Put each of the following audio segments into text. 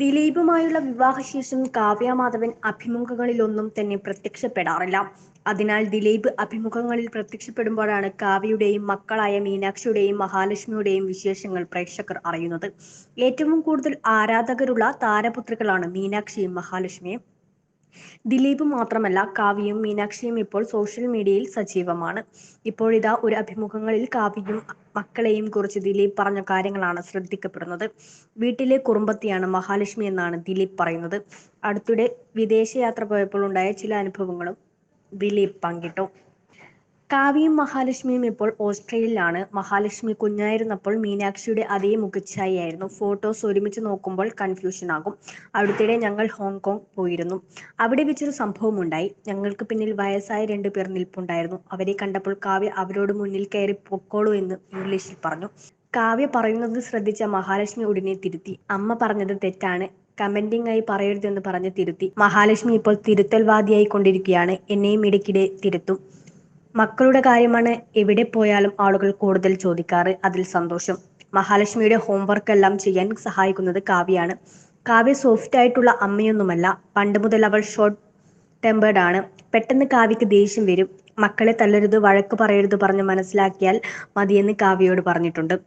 ദിലീപുമായുള്ള വിവാഹശേഷം കാവ്യ മാധവൻ അഭിമുഖങ്ങളിലൊന്നും തന്നെ പ്രത്യക്ഷപ്പെടാറില്ല. അതിനാൽ ദിലീപ് അഭിമുഖങ്ങളിൽ പ്രത്യക്ഷപ്പെടുമ്പോഴാണ് കാവ്യയുടെയും മക്കളായ മീനാക്ഷിയുടെയും മഹാലക്ഷ്മിയുടെയും വിശേഷങ്ങൾ പ്രേക്ഷകർ അറിയുന്നത്. ഏറ്റവും കൂടുതൽ ആരാധകരുള്ള താരപുത്രികളാണ് മീനാക്ഷിയും മഹാലക്ഷ്മിയും. ദിലീപ് മാത്രമല്ല കാവ്യയും മീനാക്ഷിയും ഇപ്പോൾ സോഷ്യൽ മീഡിയയിൽ സജീവമാണ്. ഇപ്പോഴിതാ ഒരു അഭിമുഖങ്ങളിൽ കാവ്യയും മക്കളെയും കുറിച്ച് ദിലീപ് പറഞ്ഞ കാര്യങ്ങളാണ് ശ്രദ്ധിക്കപ്പെടുന്നത്. വീട്ടിലെ കുറുമ്പത്തിയാണ് മഹാലക്ഷ്മി എന്നാണ് ദിലീപ് പറയുന്നത്. അടുത്തിടെ വിദേശയാത്ര പോയപ്പോൾ ഉണ്ടായ ചില അനുഭവങ്ങളും ദിലീപ് പങ്കിട്ടു. കാവ്യയും മഹാലക്ഷ്മിയും ഇപ്പോൾ ഓസ്ട്രേലിയയിലാണ്. മഹാലക്ഷ്മി കുഞ്ഞായിരുന്നപ്പോൾ മീനാക്ഷിയുടെ അതേ മുഖച്ഛായയായിരുന്നു. ഫോട്ടോസ് ഒരുമിച്ച് നോക്കുമ്പോൾ കൺഫ്യൂഷൻ ആകും. അവിടുത്തെ ഞങ്ങൾ ഹോങ്കോങ് പോയിരുന്നു. അവിടെ വെച്ചൊരു സംഭവം ഉണ്ടായി ഞങ്ങൾക്ക് പിന്നിൽ വയസ്സായ രണ്ടു പേർ നിൽപ്പുണ്ടായിരുന്നു. അവരെ കണ്ടപ്പോൾ കാവ്യ അവരോട് മുന്നിൽ കയറി പൊക്കോളൂ എന്ന് ഇംഗ്ലീഷിൽ പറഞ്ഞു. കാവ്യ പറയുന്നത് ശ്രദ്ധിച്ച മഹാലക്ഷ്മി ഉടനെ തിരുത്തി. അമ്മ പറഞ്ഞത് തെറ്റാണ്. കമന്റിംഗ് ആയി പറയരുതെന്ന് പറഞ്ഞ് തിരുത്തി. മഹാലക്ഷ്മി ഇപ്പോൾ തിരുത്തൽവാദിയായി കൊണ്ടിരിക്കുകയാണ് എന്നെയും ഇടയ്ക്കിടെ തിരുത്തും. മക്കളുടെ കാര്യമാണ് എവിടെ പോയാലും ആളുകൾ കൂടുതൽ ചോദിക്കാറ്. അതിൽ സന്തോഷം. മഹാലക്ഷ്മിയുടെ ഹോംവർക്ക് എല്ലാം ചെയ്യാൻ സഹായിക്കുന്നത് കാവ്യാണ് കാവ്യ സോഫ്റ്റ് ആയിട്ടുള്ള അമ്മയൊന്നുമല്ല. പണ്ട് മുതൽ അവൾ ഷോർട്ട് ടെമ്പേർഡ് ആണ്. പെട്ടെന്ന് കാവ്യക്ക് ദേഷ്യം വരും. മക്കളെ തല്ലരുത് വഴക്ക് പറയരുത് പറഞ്ഞ് മനസ്സിലാക്കിയാൽ മതിയെന്ന് കാവ്യയോട് പറഞ്ഞിട്ടുണ്ട്.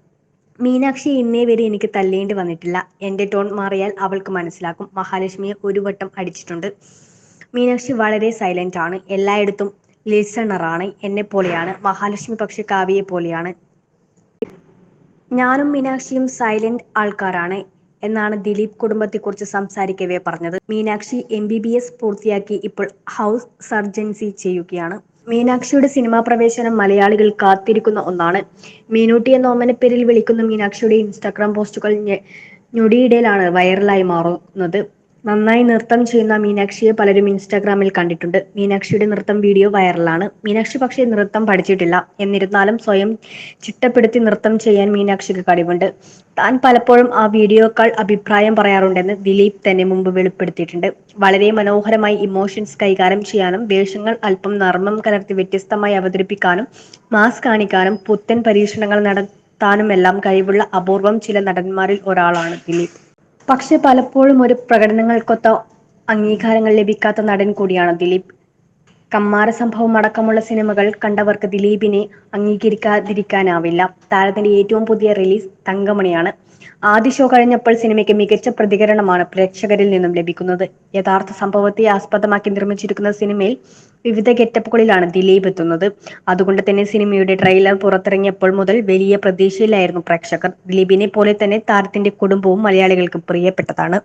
മീനാക്ഷി ഇന്നേ വരെ എനിക്ക് തല്ലേണ്ടി വന്നിട്ടില്ല. എന്റെ ടോൺ മാറിയാൽ അവൾക്ക് മനസ്സിലാക്കും. മഹാലക്ഷ്മിയെ ഒരു വട്ടം അടിച്ചിട്ടുണ്ട്. മീനാക്ഷി വളരെ സൈലന്റ് ആണ്. എല്ലായിടത്തും ലിസണറാണ്. എന്നെ പോലെയാണ്. മഹാലക്ഷ്മി പക്ഷെ കാവ്യയെ പോലെയാണ്. ഞാനും മീനാക്ഷിയും സൈലന്റ് ആൾക്കാരാണ് എന്നാണ് ദിലീപ് കുടുംബത്തെക്കുറിച്ച് സംസാരിക്കവേ പറഞ്ഞത്. Meenakshi M B B S പൂർത്തിയാക്കി ഇപ്പോൾ ഹൗസ് സർജൻസി ചെയ്യുകയാണ്. മീനാക്ഷിയുടെ സിനിമാ പ്രവേശനം മലയാളികൾ കാത്തിരിക്കുന്ന ഒന്നാണ്. മീനൂട്ടി എന്ന പേരിൽ വിളിക്കുന്ന മീനാക്ഷിയുടെ ഇൻസ്റ്റാഗ്രാം പോസ്റ്റുകൾ ഞൊടിയിടയിലാണ് വൈറലായി മാറുന്നത്. നന്നായി നൃത്തം ചെയ്യുന്ന മീനാക്ഷിയെ പലരും ഇൻസ്റ്റാഗ്രാമിൽ കണ്ടിട്ടുണ്ട്. മീനാക്ഷിയുടെ നൃത്തം വീഡിയോ വൈറലാണ്. മീനാക്ഷി പക്ഷേ നൃത്തം പഠിച്ചിട്ടില്ല. എന്നിരുന്നാലും സ്വയം ചിട്ടപ്പെടുത്തി നൃത്തം ചെയ്യാൻ മീനാക്ഷിക്ക് കഴിവുണ്ട്. താൻ പലപ്പോഴും ആ വീഡിയോക്കാൾ അഭിപ്രായം പറയാറുണ്ടെന്ന് ദിലീപ് തന്നെ മുമ്പ് വെളിപ്പെടുത്തിയിട്ടുണ്ട്. വളരെ മനോഹരമായി ഇമോഷൻസ് കൈകാര്യം ചെയ്യാനും വേഷങ്ങൾ അല്പം നർമ്മം കലർത്തി വ്യത്യസ്തമായി അവതരിപ്പിക്കാനും മാസ് കാണിക്കാനും പുത്തൻ പരീക്ഷണങ്ങൾ നടത്താനുമെല്ലാം കഴിവുള്ള അപൂർവം ചില നടന്മാരിൽ ഒരാളാണ് ദിലീപ്. പക്ഷെ പലപ്പോഴും ഒരു പ്രകടനങ്ങൾക്കൊത്ത അംഗീകാരങ്ങൾ ലഭിക്കാത്ത നടൻ കൂടിയാണ് ദിലീപ്. കമ്മാര സംഭവം അടക്കമുള്ള സിനിമകൾ കണ്ടവർക്ക് ദിലീപിനെ അംഗീകരിക്കാതിരിക്കാനാവില്ല. താരത്തിന്റെ ഏറ്റവും പുതിയ റിലീസ് തങ്കമണിയാണ്. ആദ്യ ഷോ കഴിഞ്ഞപ്പോൾ സിനിമയ്ക്ക് മികച്ച പ്രതികരണമാണ് പ്രേക്ഷകരിൽ നിന്നും ലഭിക്കുന്നത്. യഥാർത്ഥ സംഭവത്തെ ആസ്പദമാക്കി നിർമ്മിച്ചിരിക്കുന്ന സിനിമയിൽ വിവിധ ഗെറ്റപ്പുകളിലാണ് ദിലീപ് എത്തുന്നത്. അതുകൊണ്ട് തന്നെ സിനിമയുടെ ട്രെയിലർ പുറത്തിറങ്ങിയപ്പോൾ മുതൽ വലിയ പ്രതീക്ഷയിലായിരുന്നു പ്രേക്ഷകർ. ദിലീപിനെ പോലെ തന്നെ താരത്തിന്റെ കുടുംബവും മലയാളികൾക്ക് പ്രിയപ്പെട്ടതാണ്.